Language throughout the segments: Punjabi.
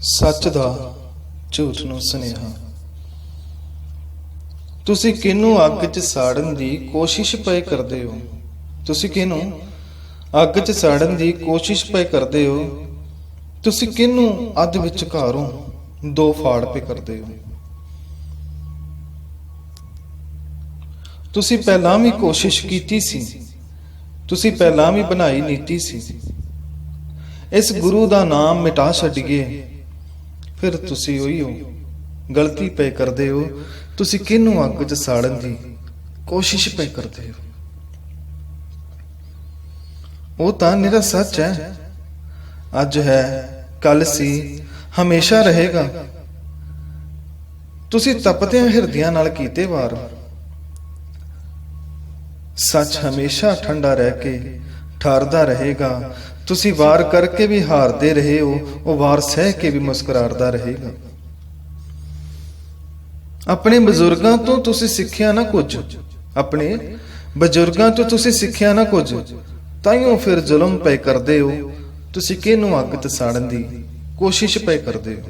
ਸੱਚ ਦਾ ਝੂਠ ਨੂੰ ਸੁਨੇਹਾ। ਤੁਸੀਂ ਕਿਹਨੂੰ ਅੱਗ 'ਚ ਸਾੜਨ ਦੀ ਕੋਸ਼ਿਸ਼ ਪਏ ਕਰਦੇ ਹੋ? ਤੁਸੀਂ ਕਿਹਨੂੰ ਅੱਗ 'ਚ ਸਾੜਨ ਦੀ ਕੋਸ਼ਿਸ਼ ਪਏ ਕਰਦੇ ਹੋ? ਤੁਸੀਂ ਕਿਹਨੂੰ ਅੱਧ ਵਿੱਚ ਘਾਰੋਂ ਦੋ ਫਾੜ ਪੇ ਕਰਦੇ ਹੋ? ਤੁਸੀਂ ਪਹਿਲਾਂ ਵੀ ਕੋਸ਼ਿਸ਼ ਕੀਤੀ ਸੀ। ਤੁਸੀਂ ਪਹਿਲਾਂ ਵੀ ਬਣਾਈ ਨੀਤੀ ਸੀ। ਇਸ ਗੁਰੂ ਦਾ ਨਾਮ ਮਿਟਾ ਛੱਡੀਏ ਫਿਰ ਤੁਸੀਂ ਉਹੀ ਹੋ ਗਲਤੀ ਪਏ ਕਰਦੇ ਹੋ। ਤੁਸੀਂ ਕਿਹਨੂੰ ਅੱਗ 'ਚ ਸਾੜਨ ਦੀ ਕੋਸ਼ਿਸ਼ ਪਏ ਕਰਦੇ ਹੋ? ਉਹ ਤਾਂ ਨਿਰਾ ਸੱਚ ਹੈ। ਅੱਜ ਹੈ ਕੱਲ ਸੀ, ਹਮੇਸ਼ਾ ਰਹੇਗਾ। ਤੁਸੀਂ ਤਪਦੇ ਹਿਰਦਿਆਂ ਨਾਲ ਕੀਤੇ ਵਾਰ। ਸੱਚ ਹਮੇਸ਼ਾ ਠੰਡਾ ਰਹਿ ਕੇ ਠਾਰਦਾ ਰਹੇਗਾ। ਤੁਸੀਂ ਵਾਰ ਕਰਕੇ ਵੀ ਹਾਰਦੇ ਰਹੇ ਹੋ ਉਹ ਵਾਰ ਸਹਿ ਕੇ ਵੀ ਮੁਸਕਰਾਰਦਾ ਰਹੇਗਾ। ਆਪਣੇ ਬਜ਼ੁਰਗਾਂ ਤੋਂ ਤੁਸੀਂ ਸਿੱਖਿਆ ਨਾ ਕੁਝ। ਆਪਣੇ ਬਜ਼ੁਰਗਾਂ ਤੋਂ ਤੁਸੀਂ ਸਿੱਖਿਆ ਨਾ ਕੁਝ, ਤਾਈਓ ਫਿਰ ਜ਼ੁਲਮ ਪਏ ਕਰਦੇ ਹੋ। ਤੁਸੀਂ ਕਿਹਨੂੰ ਅੱਗ ਤੇ ਸਾੜਨ ਦੀ ਕੋਸ਼ਿਸ਼ ਪਏ ਕਰਦੇ ਹੋ?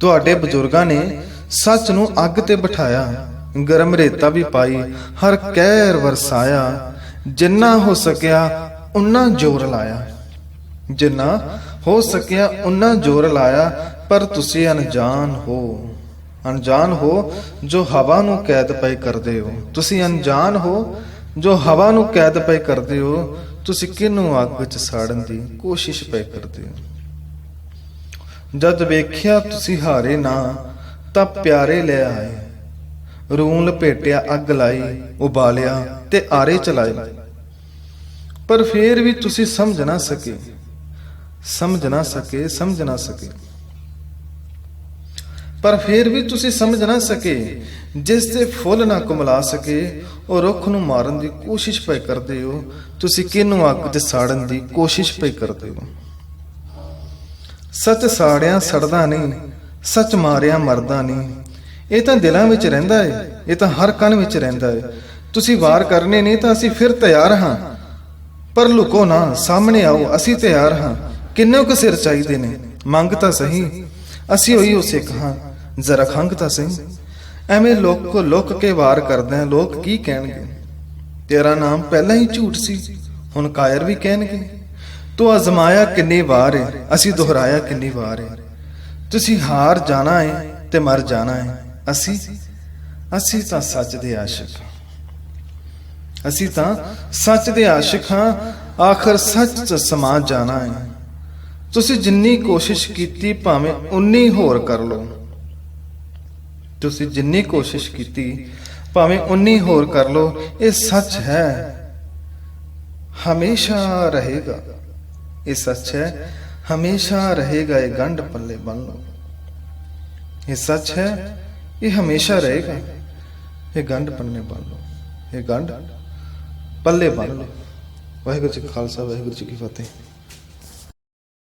ਤੁਹਾਡੇ ਬਜ਼ੁਰਗਾਂ ਨੇ ਸੱਚ ਨੂੰ ਅੱਗ ਤੇ ਬਿਠਾਇਆ, ਗਰਮ ਰੇਤਾ ਵੀ ਪਾਈ, ਹਰ ਕਹਿਰ ਵਰਸਾਇਆ ਜਿੰਨਾ ਹੋ ਸਕਿਆ ਉਨਾ ਜ਼ੋਰ ਲਾਇਆ। ਜਿੰਨਾ ਹੋ ਸਕਿਆ ਉਨਾ ਜ਼ੋਰ ਲਾਇਆ, ਪਰ ਤੁਸੀਂ ਅਣਜਾਣ ਹੋ। ਅਣਜਾਣ ਹੋ ਜੋ ਹਵਾ ਨੂੰ ਕੈਦ ਪਏ ਕਰਦੇ ਹੋ। ਤੁਸੀਂ ਅਣਜਾਣ ਹੋ ਜੋ ਹਵਾ ਨੂੰ ਕੈਦ ਪਏ ਕਰਦੇ ਹੋ। ਤੁਸੀਂ ਕਿਹਨੂੰ ਅੱਗ ਵਿੱਚ ਸਾੜਨ ਦੀ ਕੋਸ਼ਿਸ਼ ਪਏ ਕਰਦੇ ਹੋ? ਜਦ ਵੇਖਿਆ ਤੁਸੀਂ ਹਾਰੇ ਨਾ, ਤਾਂ ਪਿਆਰੇ ਲੈ ਆਏ। ਰੂਣ ਲਪੇਟਿਆ ਅੱਗ ਲਾਈ, ਉਬਾਲਿਆ ਤੇ ਆਰੇ ਚਲਾਏ। ਪਰ ਫੇਰ ਵੀ ਤੁਸੀਂ ਸਮਝ ਨਾ ਸਕੇ। ਸਮਝ ਨਾ ਸਕੇ, ਸਮਝ ਨਾ ਸਕੇ। ਪਰ ਫੇਰ ਵੀ ਤੁਸੀਂ ਸਮਝ ਨਾ ਸਕੇ, ਜਿਸ ਤੇ ਫੁੱਲ ਨਾ ਕੁਮਲਾ ਸਕੇ, ਉਹ ਰੁੱਖ ਨੂੰ ਮਾਰਨ ਦੀ ਕੋਸ਼ਿਸ਼ ਪਏ ਕਰਦੇ ਹੋ, ਤੁਸੀਂ ਕਿਹਨੂੰ ਅੱਗ ਤੇ ਸਾੜਨ ਦੀ ਕੋਸ਼ਿਸ਼ ਪਏ ਕਰਦੇ ਹੋ? ਸੱਚ ਸਾੜਿਆ ਸੜਦਾ ਨਹੀਂ, ਸੱਚ ਮਾਰਿਆ ਮਰਦਾ ਨਹੀਂ ਇਹ ਤਾਂ ਦਿਲਾਂ ਵਿੱਚ ਰਹਿੰਦਾ ਹੈ ਇਹ ਤਾਂ ਹਰ ਕਣ ਵਿੱਚ ਰਹਿੰਦਾ ਹੈ ਤੁਸੀਂ ਵਾਰ ਕਰਨੇ ਨੇ ਤਾਂ ਅਸੀਂ ਫਿਰ ਤਿਆਰ ਹਾਂ। ਪਰ ਲੁਕੋ ਨਾ, ਸਾਹਮਣੇ ਆਓ, ਅਸੀਂ ਤਿਆਰ ਹਾਂ। ਕਿੰਨੇ ਕੁ ਸਿਰ ਚਾਹੀਦੇ ਨੇ? ਮੰਗ ਤਾਂ ਸਹੀ। ਅਸੀਂ ਹੋਈ ਉਸੇ ਕਹਾਂ ਜ਼ਰਾ ਖੰਗ ਤਾਂ ਸਹੀ। ਐਵੇਂ ਲੋਕ ਕੋ ਲੁੱਕ ਕੇ ਵਾਰ ਕਰਦੇ ਆ ਲੋਕ ਕੀ ਕਹਿਣਗੇ? ਤੇਰਾ ਨਾਮ ਪਹਿਲਾਂ ਹੀ ਝੂਠ ਸੀ। ਹੁਣ ਕਾਇਰ ਵੀ ਕਹਿਣਗੇ। ਤੂੰ ਅਜ਼ਮਾਇਆ ਕਿੰਨੀ ਵਾਰ ਹੈ ਅਸੀਂ ਦੁਹਰਾਇਆ ਕਿੰਨੀ ਵਾਰ ਹੈ ਤੁਸੀਂ ਹਾਰ ਜਾਣਾ ਹੈ ਤੇ ਮਰ ਜਾਣਾ ਹੈ ਅਸੀਂ ਅਸੀਂ ਤਾਂ ਸੱਚ ਦੇ ਆਸ਼ਿਕ ਹਾਂ। ਅਸੀਂ ਤਾਂ ਸੱਚ ਦੇ ਆਸ਼ਿਕ ਹਾਂ। ਆਖਰ ਸੱਚ ਚ ਸਮਾ ਜਾਣਾ ਹੈ। ਤੁਸੀਂ ਜਿੰਨੀ ਕੋਸ਼ਿਸ਼ ਕੀਤੀ, ਭਾਵੇਂ ਉਨੀ ਹੋਰ ਕਰ ਲਓ। ਤੁਸੀਂ ਜਿੰਨੀ ਕੋਸ਼ਿਸ਼ ਕੀਤੀ, ਭਾਵੇਂ ਉਨੀ ਹੋਰ ਕਰ ਲਓ, ਇਹ ਸੱਚ ਹੈ। ਹਮੇਸ਼ਾ ਰਹੇਗਾ। ਇਹ ਸੱਚ ਹੈ। ਹਮੇਸ਼ਾ ਰਹੇਗਾ ਇਹ ਗੰਢ ਪੱਲੇ ਬੰਨ ਲਓ। ਇਹ ਸੱਚ ਹੈ। ਇਹ ਹਮੇਸ਼ਾ ਰਹੇਗਾ। ਇਹ ਗੰਢ ਪੰਨੇ ਬੰਨ ਲਓ। ਇਹ ਗੰਢ ਪੱਲੇ ਬੰਨ ਲਓ। ਵਾਹਿਗੁਰੂ ਜੀ ਕਾ ਖਾਲਸਾ, ਵਾਹਿਗੁਰੂ ਜੀ ਕੀ ਫਤਿਹ।